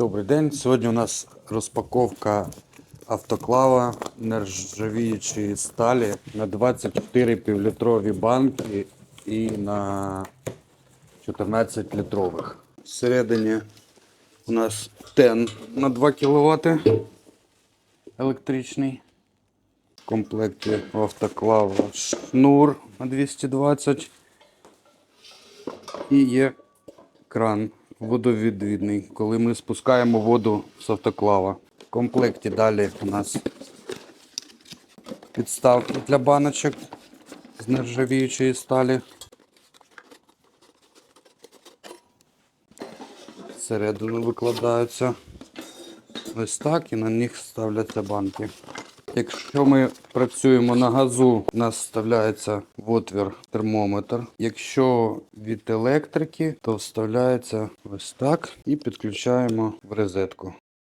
Добрий день. Сьогодні у нас розпаковка автоклава нержавіючої сталі на 24 півлітрові банки і на 14 літрових. Всередині у нас тен на 2 кВт електричний. В комплекті автоклава шнур на 220 і є кран водовідвідний, коли ми спускаємо воду з автоклава. В комплекті далі у нас підставки для баночок з нержавіючої сталі. Всередину викладаються ось так і на них ставляться банки. Якщо ми працюємо на газу, у нас вставляється в отвір термометр. Якщо від електрики, то вставляється ось так і підключаємо в розетку.